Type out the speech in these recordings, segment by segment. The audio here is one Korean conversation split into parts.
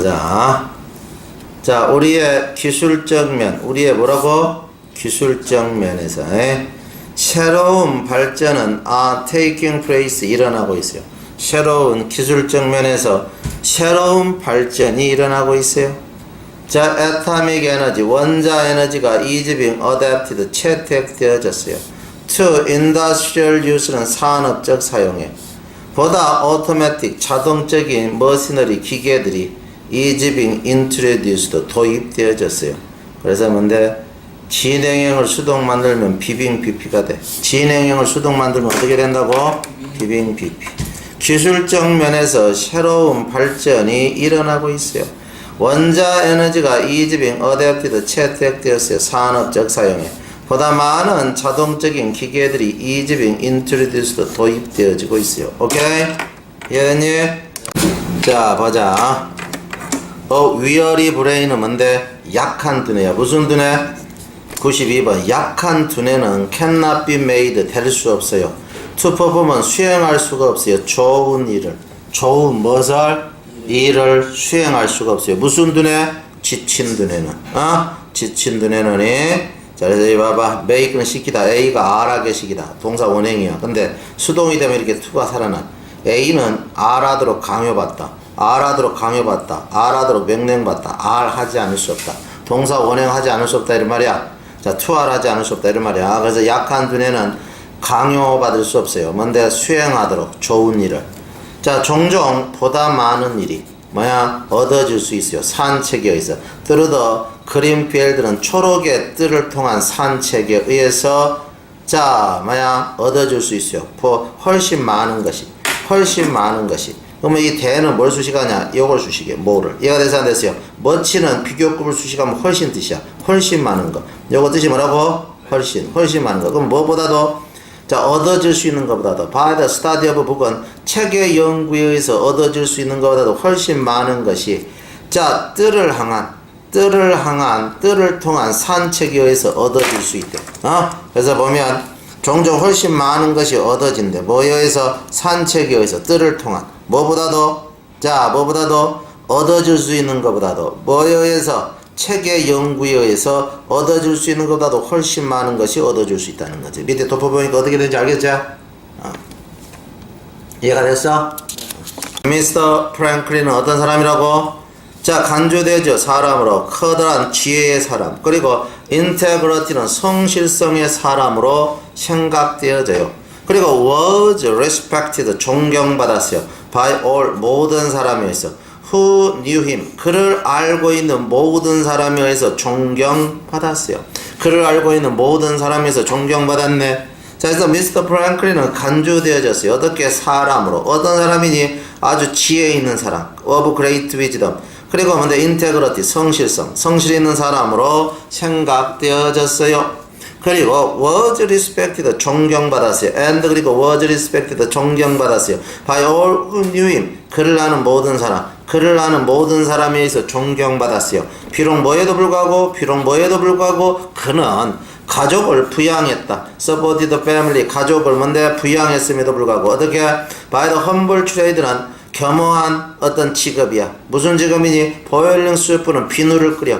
보자. 자, 우리의 기술적 면, 우리의 뭐라고? 기술적 면에서 에? 새로운 발전은 are taking place 일어나고 있어요. 새로운 기술적 면에서 새로운 발전이 일어나고 있어요. 자, atomic energy, 원자 에너지가 is being adapted, 채택되어졌어요. to industrial use는 산업적 사용에 보다 automatic, 자동적인 머시너리 기계들이 being introduced, 도입되어졌어요. 그래서 뭔데 진행형을 수동 만들면 비빙 BP가 돼. 진행형을 수동 만들면 어떻게 된다고? 비빙 BP. 기술적 면에서 새로운 발전이 일어나고 있어요. 원자 에너지가 being adapted, 채택되었어요. 산업적 사용에. 보다 많은 자동적인 기계들이 being introduced, 도입되어지고 있어요. 오케이? 이해됐니? 자, 보자. 어, 위어리 브레인은 뭔데? 약한 두뇌야. 무슨 두뇌? 92번. 약한 두뇌는 cannot be made. 될 수 없어요. to perform 수행할 수가 없어요. 좋은 일을. 좋은 무엇을? 일을 수행할 수가 없어요. 무슨 두뇌? 지친 두뇌는. 어? 지친 두뇌는 이 자, 그래서 이 봐봐. make는 시키다. A가 R하게 시키다. 동사 원행이야. 근데 수동이 되면 이렇게 투가 살아나. A는 R하도록 강요받다. R하도록 강요받다. R하도록 명령받다. R 하지 않을 수 없다. 동사 원행하지 않을 수 없다. 이런 말이야. 자, 투할 하지 않을 수 없다. 이런 말이야. 그래서 약한 두뇌는 강요받을 수 없어요. 뭔데 수행하도록 좋은 일을. 자, 종종 보다 많은 일이 뭐야 얻어질 수 있어요. 산책에 의해서. 뜨르더 그린필드는 초록의 뜰을 통한 산책에 의해서 자, 뭐야 얻어질 수 있어요. 보 훨씬 많은 것이, 훨씬 많은 것이. 그러면 이 대는 뭘 수식하냐? 이걸 수식해. 뭐를? 돼서 안 됐어요? 멋치는 비교급을 수식하면 훨씬 뜻이야. 훨씬 많은 거. 요거 뜻이 뭐라고? 훨씬, 훨씬 많은 거. 그럼 뭐보다도 자, 얻어질 수 있는 것보다도 by the study of book은 책의 연구에 의해서 얻어질 수 있는 것보다도 훨씬 많은 것이 자, 뜰을 향한 뜰을 향한 뜰을 통한 산책에 의해서 얻어질 수 있대. 어? 그래서 보면 종종 훨씬 많은 것이 얻어진대. 뭐에 의해서 산책에 의해서 뜰을 통한 뭐보다도 자, 뭐보다도 얻어질 수 있는 것보다도 뭐에 의해서 책의 연구에 의해서 얻어질 수 있는 것보다도 훨씬 많은 것이 얻어질 수 있다는 거지. 밑에 덮어보니까 어떻게 되는지 알겠죠? 어. 이해가 됐어? 미스터 프랭클린은 어떤 사람이라고? 자, 간주되죠. 사람으로. 커다란 지혜의 사람. 그리고 인테그러티는 성실성의 사람으로 생각되어져요. 그리고 was respected. 존경받았어요. By all. 모든 사람에 의해서. who knew him. 그를 알고 있는 모든 사람에 의해서 존경받았어요. 그를 알고 있는 모든 사람에서 존경받았네. 자, 그래서 미스터 프랭클린은 간주되어졌어요. 어떻게 사람으로. 어떤 사람이니? 아주 지혜 있는 사람. of great wisdom. 그리고 뭔데 인테그러티 성실성 성실 있는 사람으로 생각되어졌어요. 그리고 was respected 존경받았어요. and 그리고 was respected 존경받았어요. by all who knew him 그를 아는 모든 사람 그를 아는 모든 사람에 의해서 존경받았어요. 비록 뭐에도 불구하고 비록 뭐에도 불구하고 그는 가족을 부양했다. supported family 가족을 뭔데 부양했음에도 불구하고 어떻게 by the humble trade는 겸허한 어떤 직업이야. 무슨 직업이니? 보일링 수프는 비누를 끓여.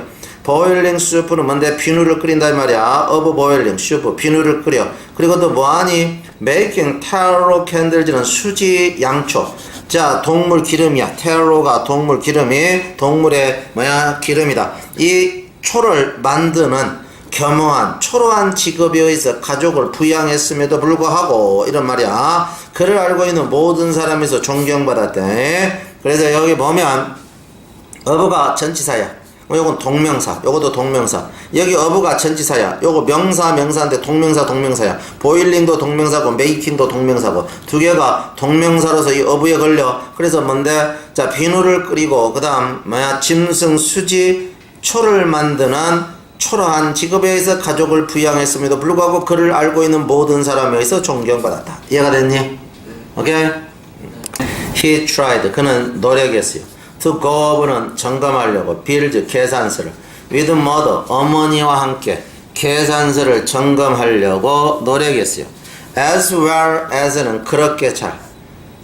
보일링 수프는 뭔데 비누를 끓인다 이 말이야. 어브 보일링 수프 비누를 끓여. 그리고 또 뭐하니? 메이킹 타로 캔들즈는 수지 양초. 자 동물 기름이야. 테로가 동물 기름이 동물의 뭐야 기름이다. 이 초를 만드는 겸허한 초로한 직업에 의해서 가족을 부양했음에도 불구하고 이런 말이야. 그를 알고 있는 모든 사람에서 존경받았대. 그래서 여기 보면 어부가 전치사야. 요건 동명사. 요것도 동명사. 여기 어부가 전치사야. 요거 명사 명사인데 동명사 동명사야. 보일링도 동명사고 메이킹도 동명사고 두 개가 동명사로서 이 어부에 걸려. 그래서 뭔데? 자 비누를 끓이고 그 다음 뭐야 짐승 수지 초를 만드는 초라한 직업에 의해서 가족을 부양했음에도 불구하고 그를 알고 있는 모든 사람에 의해서 존경받았다. 이해가 됐니? 오케이? He tried. 그는 노력했어요. To go over는 점검하려고 build 계산서를 with mother 어머니와 함께 계산서를 점검하려고 노력했어요. As well as는 그렇게 잘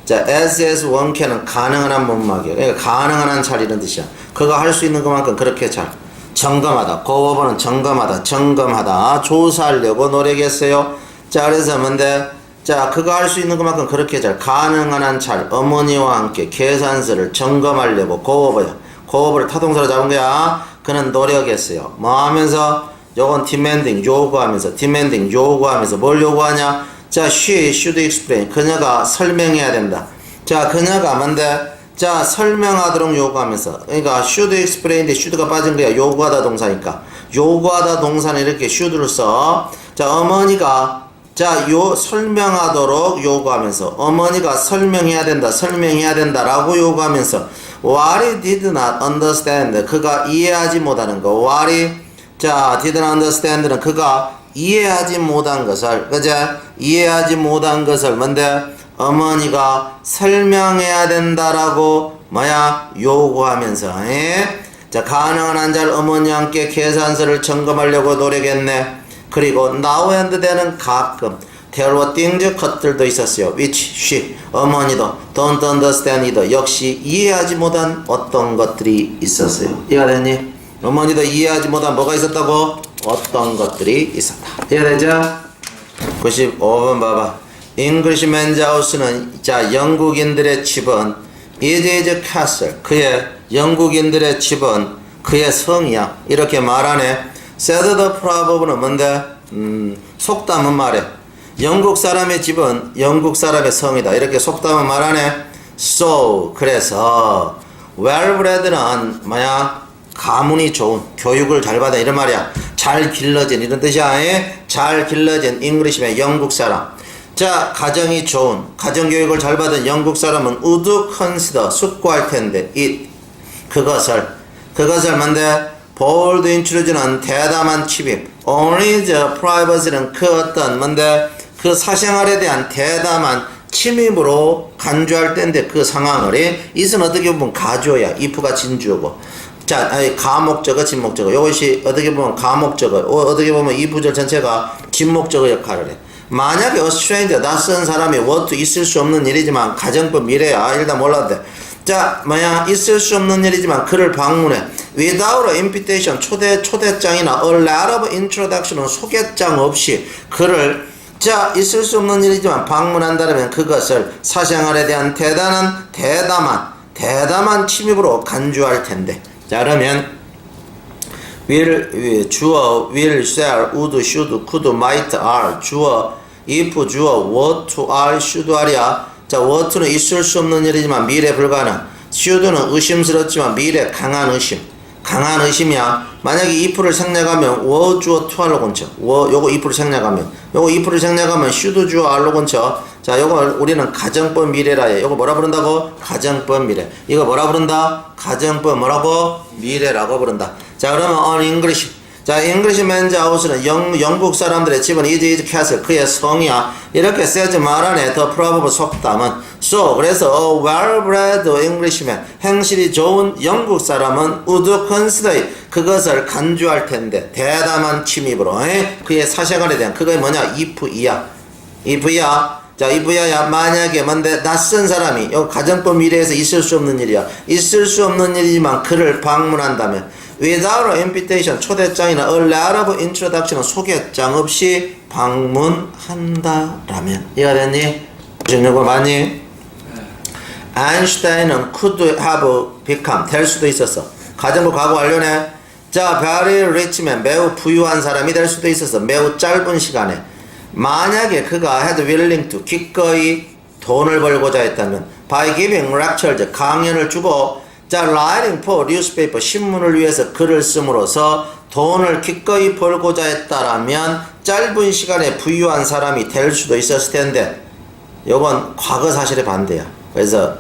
자, as as 원캐는 가능한 한 문막이에요. 그러니까 가능한 한 잘 이런 뜻이야. 그가 할 수 있는 것만큼 그렇게 잘. 점검하다. 고어버는 점검하다. 점검하다. 조사하려고 노력했어요. 자, 그래서 뭔데? 자, 그가 할수 있는 것만큼 그렇게 잘. 가능한 한 잘. 어머니와 함께 계산서를 점검하려고 고어버요. 고어버를 타동사로 잡은 거야. 그는 노력했어요. 뭐 하면서? 요건 demanding 요구하면서 demanding 요구하면서 뭘 요구하냐? 자, she should explain. 그녀가 설명해야 된다. 자, 그녀가 뭔데? 자, 설명하도록 요구하면서. 그러니까 should explain인데 should가 빠진 거야. 요구하다 동사니까. 요구하다 동사는 이렇게 should를 써. 자, 어머니가 자, 요 설명하도록 요구하면서 어머니가 설명해야 된다. 설명해야 된다라고 요구하면서 what he did not understand. 그가 이해하지 못하는 거. what he 자, didn't understand는 그가 이해하지 못한 것을, 그제? 이해하지 못한 것을, 뭔데? 어머니가 설명해야 된다라고, 뭐야? 요구하면서, 에? 자, 가능한 한잘 어머니와 함께 계산서를 점검하려고 노력했네. 그리고 now and then은 가끔, there were things 것들도 있었어요. which she, 어머니도 don't understand either. 역시 이해하지 못한 어떤 것들이 있었어요. 이해가 됐니? 어머니도 이해하지 못한 뭐가 있었다고? 어떤 것들이 있었다. 이해되죠? 95번 봐봐. English man's house는 자 영국인들의 집은 is a castle. 그의 영국인들의 집은 그의 성이야. 이렇게 말하네. The proverb는 뭔데? 음, 속담은 말해. 영국 사람의 집은 영국 사람의 성이다. 이렇게 속담은 말하네. So 그래서 well bred는 뭐야? 가문이 좋은 교육을 잘 받아 이런 말이야 잘 길러진 이런 뜻이야 예? 잘 길러진 잉글리시면 영국 사람 자 가정이 좋은 가정교육을 잘 받은 영국 사람은 would consider 숙고할 텐데 it 그것을 그것을 뭔데 bold intrusion은 대담한 침입 only the privacy는 그 어떤 뭔데 그 사생활에 대한 대담한 침입으로 간주할 때인데 그 상황을 이은 어떻게 보면 가주어야 if가 진주어고 자, 아니, 가목적어, 진목적어. 이것이 어떻게 보면 가목적어, 어, 어떻게 보면 이 부절 전체가 진목적어 역할을 해. 만약에 a stranger, 낯선 사람이 what 있을 수 없는 일이지만 가정법 미래야. 일단 몰라도 돼. 자, 뭐야, 있을 수 없는 일이지만 그를 방문해. without a invitation, 초대, 초대장이나 a letter of introduction은 소개장 없이 그를 자, 있을 수 없는 일이지만 방문한다면 그것을 사생활에 대한 대단한, 대담한, 대담한 침입으로 간주할 텐데. 자 그러면 will 주어 will shall would should could might are 주어 if 주어 what to are should are야 자 what는 있을 수 없는 일이지만 미래 불가능 should는 의심스럽지만 미래 강한 의심 강한 의심이야 만약에 if를 생략하면 워 주어 to are로 건쳐 워 요거 if를 생략하면 요거 if를 생략하면 should 주어 are로 건쳐 자, 요거 우리는 가정법 미래라 해. 요거 뭐라 부른다고? 가정법 미래. 이거 뭐라 부른다? 가정법 뭐라고? 미래라고 부른다. 자, 그러면 on English. 자, English man's house는 영, 영국 사람들의 집은 is is castle. 그의 성이야. 이렇게 쓰지 말하네. 더 proverb 속담은. So, 그래서 a well-bred Englishman. 행실이 좋은 영국 사람은 would consider 그것을 간주할 텐데. 대담한 침입으로. 에? 그의 사생활에 대한. 그게 뭐냐? if이야. if야. 자, 이 부야야 만약에 뭔데 낯선 사람이 요 가정법 미래에서 있을 수 없는 일이야. 있을 수 없는 일이지만 그를 방문한다면 without invitation 초대장이나 a letter introduction 소개장 없이 방문한다라면 이해가 됐니? 무슨 거 맞니? 아인슈타인은 could have become 될 수도 있었어. 가정법 과거 완료네. 자, very rich man 매우 부유한 사람이 될 수도 있었어. 매우 짧은 시간에. 만약에 그가 had willing to 기꺼이 돈을 벌고자 했다면 by giving lectures 강연을 주고 자 writing for newspaper 신문을 위해서 글을 씀으로써 돈을 기꺼이 벌고자 했다라면 짧은 시간에 부유한 사람이 될 수도 있었을 텐데 요건 과거 사실의 반대야. 그래서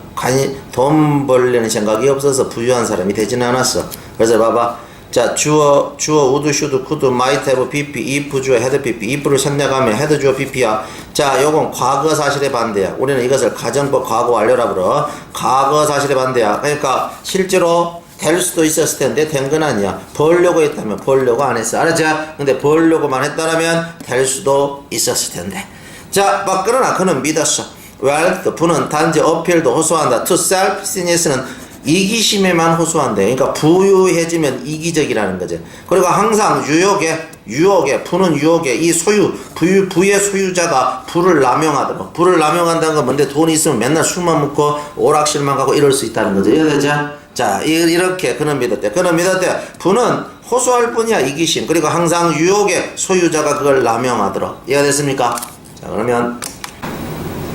돈 벌려는 생각이 없어서 부유한 사람이 되지는 않았어. 그래서 봐봐. 자, 주어, 주어, 우드, 슈드, 쿠드, 마이트, 해브, 비피, 이프, 주어, 헤드, 비피, 이프를 생략하면 헤드, 주어, 비피야. 자, 요건 과거 사실의 반대야. 우리는 이것을 가정법 과거 완료라 그러. 과거 사실의 반대야. 그러니까 실제로 될 수도 있었을 텐데 된 건 아니야. 벌려고 했다면 벌려고 안 했어. 알았지? 근데 벌려고만 했다라면 될 수도 있었을 텐데. 자, 막 그러나 그는 믿었어. wealth 부는 단지 어필도 호소한다. to selfishness는 이기심에만 호소한대. 그러니까 부유해지면 이기적이라는 거지. 그리고 항상 유혹에 유혹에 부는 유혹에 이 소유 부유 부의 소유자가 부를 남용하도록 부를 남용한다는 건 뭔데 돈이 있으면 맨날 술만 먹고 오락실만 가고 이럴 수 있다는 거죠. 이해되죠? 자 이- 이렇게 그는 믿었대. 그는 믿었대. 부는 호소할 뿐이야 이기심. 그리고 항상 유혹에 소유자가 그걸 남용하도록 이해됐습니까? 자 그러면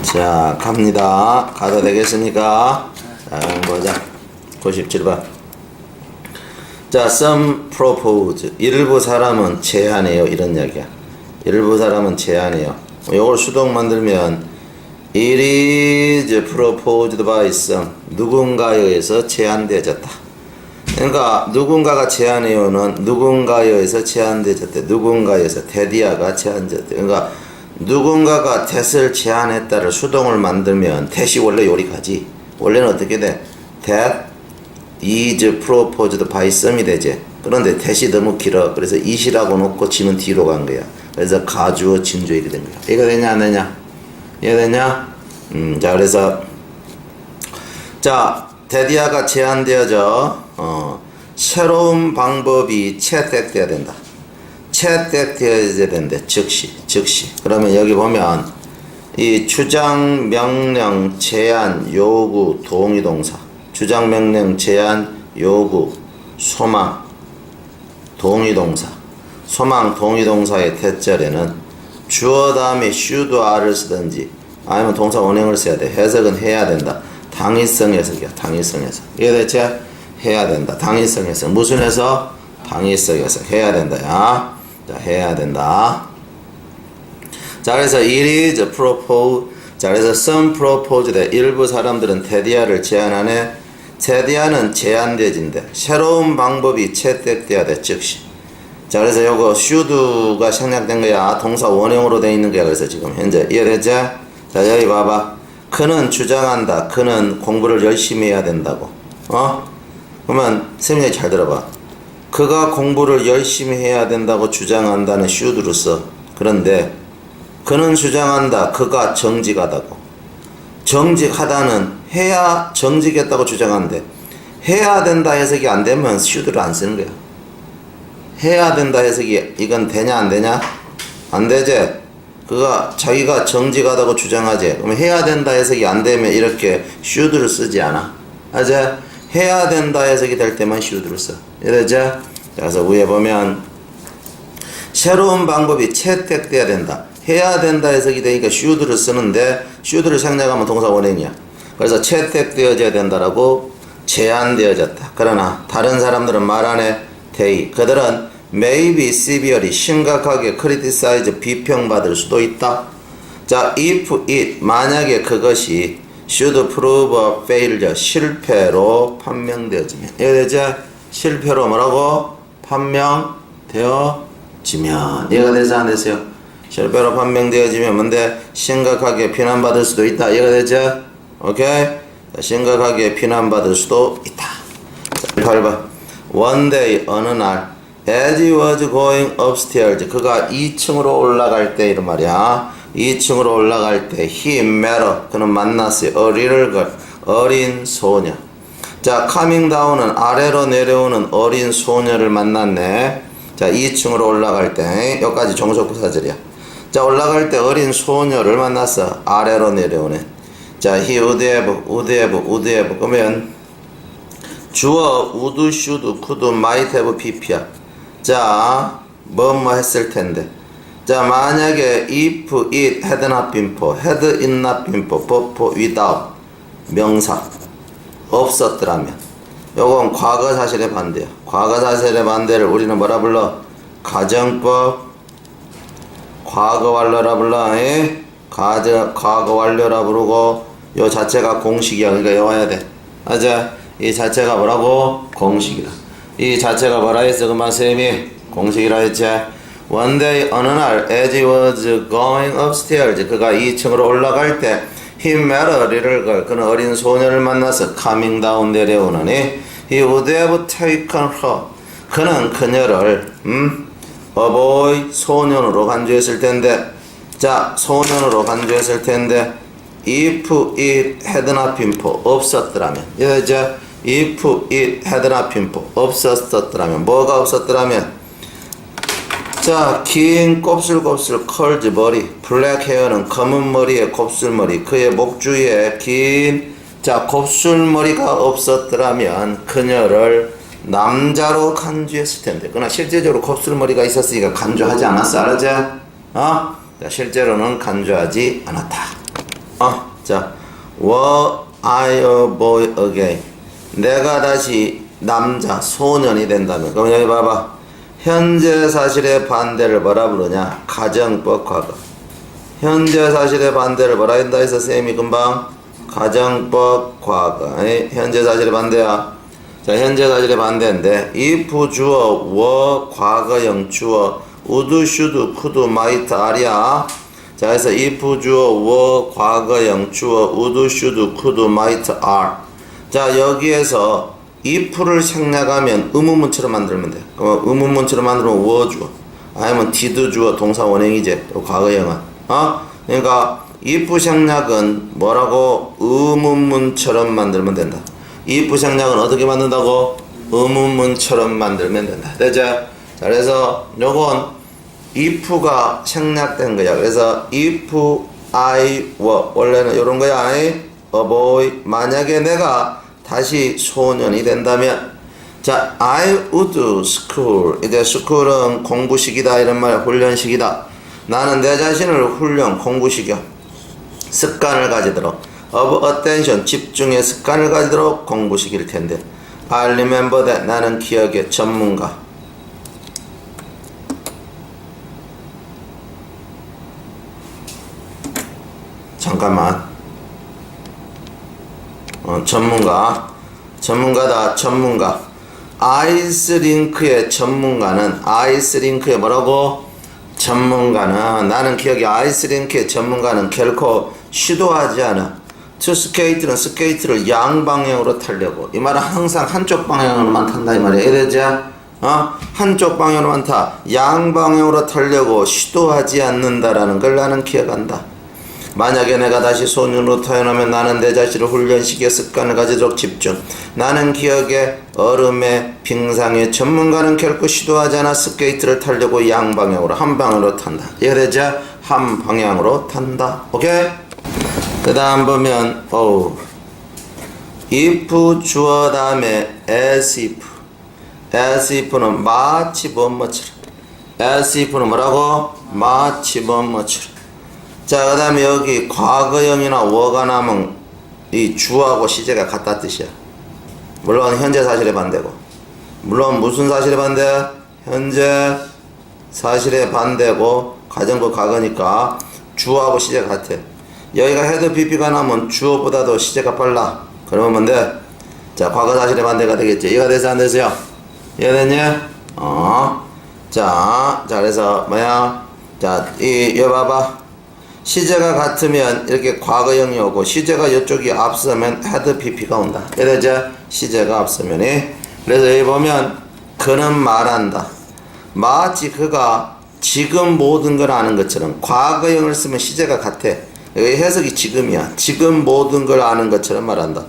자 갑니다. 가도 되겠습니까? 자 보자. 97번. 자, some propose. 일부 사람은 제안해요. 이런 이야기야. 일부 사람은 제안해요. 이걸 수동 만들면 it is proposed by some. 누군가에 의해서 제안되어졌다. 그러니까 누군가가 제안해요는 누군가에 의해서 제안되어졌대. 누군가에서 데디아가 제안되었대. 그러니까 누군가가 that을 제안했다를 수동을 만들면 that이 원래 요리가지. 원래는 어떻게 돼? that is proposed by some이 되지. 그런데 that이 너무 길어. 그래서 it이라고 놓고 지는 뒤로 간 거야. 그래서 가주어 진주 이렇게 된 거야. 이거 되냐 안 되냐? 이해 되냐? 음, 자 그래서 자 데디아가 제안되어져 어, 새로운 방법이 채택돼야 된다. 채택되어야 된대. 즉시, 즉시. 그러면 여기 보면 이 주장, 명령, 제안, 요구, 동의 동사. 주장, 명령, 제안, 요구, 소망, 동의 동사. 소망, 동의 동사의 대절에는 주어 다음에 should, are를 쓰든지 아니면 동사 원형을 써야 돼. 해석은 해야 된다. 당위성 해석이야. 당위성 해석. 이해됐지? 해야 된다. 당위성 해석. 무슨 해석? 당위성 해석. 해야 된다. 야. 자, 해야 된다. 자, 그래서 it is proposed. 자, 그래서 some proposed. 일부 사람들은 테디아를 제안하네. 테디아는 제안되진대. 새로운 방법이 채택돼야 돼. 즉시. 자, 그래서 요거 should가 생략된 거야. 동사 원형으로 돼 있는 거야. 그래서 지금 현재 이해됐지? 자, 여기 봐봐. 그는 주장한다. 그는 공부를 열심히 해야 된다고. 어? 그러면 세민이 잘 들어봐. 그가 공부를 열심히 해야 된다고 주장한다는 should를 써. 그런데 그는 주장한다. 그가 정직하다고. 정직하다는 해야 정직했다고 주장한대. 해야 된다 해석이 안 되면 should를 안 쓰는 거야. 해야 된다 해석이 이건 되냐 안 되냐? 안 되지. 그가 자기가 정직하다고 주장하지. 그러면 해야 된다 해석이 안 되면 이렇게 should를 쓰지 않아. 아제 해야 된다 해석이 될 때만 should를 써. 이러죠? 그래서 위에 보면 새로운 방법이 채택돼야 된다. 해야 된다 해석이 되니까 should를 쓰는데 should를 생략하면 동사 원형이야. 그래서 채택되어져야 된다라고 제한되어졌다. 그러나 다른 사람들은 말 안 해. they 그들은 maybe severely 심각하게 criticize 비평받을 수도 있다. 자, if it 만약에 그것이 should prove a failure 실패로 판명되어지면 이해되죠? 실패로 뭐라고 판명되어지면 이해가 안 됐어요? 실패로 판명되어지면 뭔데 심각하게 비난받을 수도 있다. 이해가 되죠? 오케이? 자, 심각하게 비난받을 수도 있다. 자, 8번. One day 어느 날 as he was going upstairs 그가 2층으로 올라갈 때 이런 말이야 2층으로 올라갈 때 he met a 그는 만났어요 a little girl 어린 소녀 자 coming down은 아래로 내려오는 어린 소녀를 만났네 자 2층으로 올라갈 때 여기까지 종속부사절이야 자 올라갈 때 어린 소녀를 만났어 아래로 내려오네 자 he would have would have would have 그러면 주어 would, should, could, might have, pp야. 자, 뭐뭐 했을 텐데. 자, 만약에 if it had not been for, had it not been for, but for without 명사 없었더라면. 요건 과거 사실의 반대야. 과거 사실의 반대를 우리는 뭐라 불러? 가정법 과거 완료라 불러. 에? 가정 과거 완료라 부르고 요 자체가 공식이야. 그러니까 외워야 돼. 맞아. 이 자체가 뭐라고? 공식이다. 이 자체가 뭐라 했어? 그만 쌤이 공식이라 했지. One day 어느 날 as he was going upstairs 그가 2층으로 올라갈 때 he met a little girl 그는 어린 소녀를 만나서 coming down 내려오느니 he would have taken her 그는 그녀를 음? Boy 소년으로 간주했을 텐데 자 소년으로 간주했을 텐데 if it had not been for 없었더라면 이제 if it had not been for 없었더라면 뭐가 없었더라면 자, 긴 곱슬곱슬 컬즈 머리, 블랙 헤어는 검은 머리에 곱슬머리, 그의 목 주위에 긴, 자, 곱슬머리가 없었더라면 그녀를 남자로 간주했을 텐데. 그러나 실제적으로 곱슬머리가 있었으니까 간주하지 않았어. 알았지? 어? 자, 실제로는 간주하지 않았다. 어? 자, were I a boy again? 내가 다시 남자, 소년이 된다면. 그럼 여기 봐봐. 현재 사실의 반대를 뭐라 부르냐? 가정법 과거. 현재 사실의 반대를 뭐라 한다 해서 쌤이 금방 가정법 과거. 현재 사실의 반대야. 자, 현재 사실의 반대인데 if 주어 were 과거형 주어 would, should, could, might, are야. 자, 그래서 if 주어 were 과거형 주어 would, should, could, might, are. 자, 여기에서 if를 생략하면 의문문처럼 만들면 돼. 그럼 의문문처럼 만들면 were 주어. 아니면 did 주어 동사 원형이지. 또 과거형은. 어? 그러니까 if 생략은 뭐라고 의문문처럼 만들면 된다. If 생략은 어떻게 만든다고? 의문문처럼 만들면 된다. 되죠? 자, 그래서 요건 if가 생략된 거야. 그래서 if I were 원래는 이런 거야. a boy 만약에 내가 다시 소년이 된다면 자 I would school 이제 school은 공부식이다 이런 말 훈련식이다. 나는 내 자신을 훈련 공부시켜 습관을 가지도록 of attention 집중의 습관을 가지도록 공부시킬 텐데. I remember that 나는 기억의 전문가. 잠깐만. 어, 전문가. 전문가다 전문가. 아이스링크의 전문가는 아이스링크의 뭐라고? 전문가는 나는 기억이 아이스링크의 전문가는 결코 시도하지 않아 투 스케이트는 스케이트를 양방향으로 타려고 이 말은 항상 한쪽 방향으로만 탄다 이 말이야 이래자 어? 한쪽 방향으로만 타 양방향으로 타려고 시도하지 않는다라는 걸 나는 기억한다 만약에 내가 다시 소년으로 태어나면 나는 내 자신을 훈련시키의 습관을 가지도록 집중. 나는 기억에 얼음에 빙상의 전문가는 결코 시도하지 않아 스케이트를 타려고 양방향으로 한 방향으로 탄다. 이해되죠? 한 방향으로 탄다. 오케이? 그 다음 보면 어우 if 주어 다음에 as if as if는 마치 뭐뭐처럼 as if는 뭐라고? 마치 뭐뭐처럼 자, 그 다음에 여기 과거형이나 워가 남은 이 주하고 시제가 같다 뜻이야. 물론 현재 사실의 반대고. 물론 무슨 사실의 반대? 현재 사실의 반대고 가정부 과거니까 주하고 시제가 같아. 여기가 헤드 PP가 나면 주어보다도 시제가 빨라. 그러면 뭔데? 자, 과거 사실의 반대가 되겠지. 이해가 돼서 안 되세요? 이해됐니? 어. 자, 자, 그래서 뭐야? 자, 이, 여기 봐봐. 시제가 같으면 이렇게 과거형이 오고 시제가 이쪽이 앞서면 헤드 PP가 온다. 그래서 시제가 앞서면이 그래서 여기 보면 그는 말한다. 마치 그가 지금 모든 걸 아는 것처럼 과거형을 쓰면 시제가 같아. 여기 해석이 지금이야. 지금 모든 걸 아는 것처럼 말한다.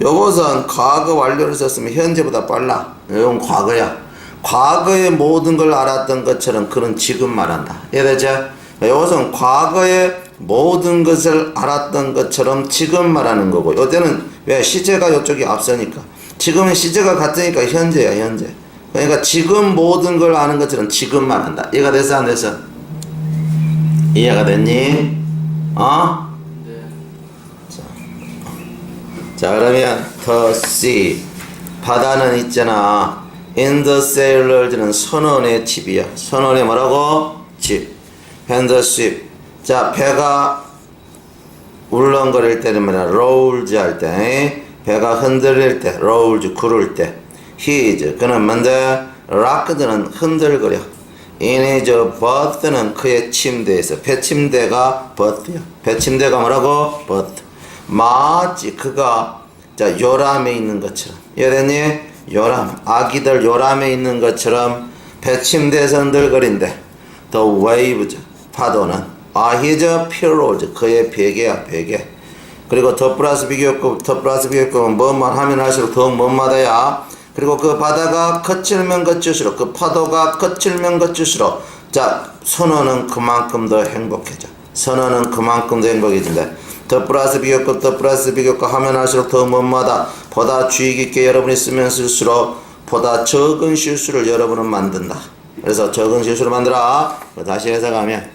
요것은 과거 완료를 썼으면 현재보다 빨라. 이건 과거야. 과거의 모든 걸 알았던 것처럼 그는 지금 말한다. 이해되죠? 이것은 과거의 모든 것을 알았던 것처럼 지금 말하는 거고 이때는 왜 시제가 이쪽이 앞서니까 지금은 시제가 같으니까 현재야 현재 그러니까 지금 모든 걸 아는 것처럼 지금 말한다 이해가 됐어 안 됐어? 이해가 됐니? 어? 자. 그러면 the sea 바다는 있잖아. In the sailor즈는 선원의 집이야. 선원의 뭐라고? 집. 핸더십 자 배가 울렁거릴 때는 뭐냐? rolls 할때. 배가 흔들릴 때 rolls 구를 때. His 그는 먼저 rock드는 흔들거려 in his berth는 그의 침대에서 배침대가 berth야. 배침대가 뭐라고? berth 마치 그가 자 요람에 있는 것처럼. 이해됐니? 요람. 아기들 요람에 있는 것처럼 배침대에서 흔들거린대. The waves. 파도는. 아 his pillows. 그의 베개야 베개. 그리고 더 플러스 비교급, 더 플러스 비교급은 뭐만 하면 할수록 더욱 뭐마다야. 그리고 그 바다가 거칠면 거칠수록, 그 파도가 거칠면 거칠수록, 자, 선어는 그만큼 더 행복해져. 선어는 그만큼 더 행복해진다. 더 플러스 비교급, 더 플러스 비교급 하면 할수록 더 뭐마다 보다 주의 깊게 여러분이 쓰면 쓸수록 보다 적은 실수를 여러분은 만든다. 그래서 적은 실수를 만들어. 다시 해석하면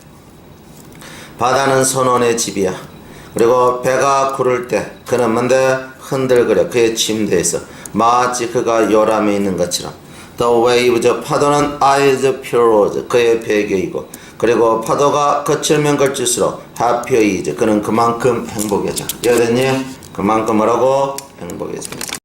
바다는 선원의 집이야. 그리고 배가 구를 때 그는 뭔데 흔들거려 그의 침대에서 마치 그가 요람에 있는 것처럼 The waves 파도는 eyes pillows 그의 베개이고 그리고 파도가 거칠면 거칠수록 happy is 그는 그만큼 행복해져 이해됐니? 그만큼 뭐라고? 행복해집니다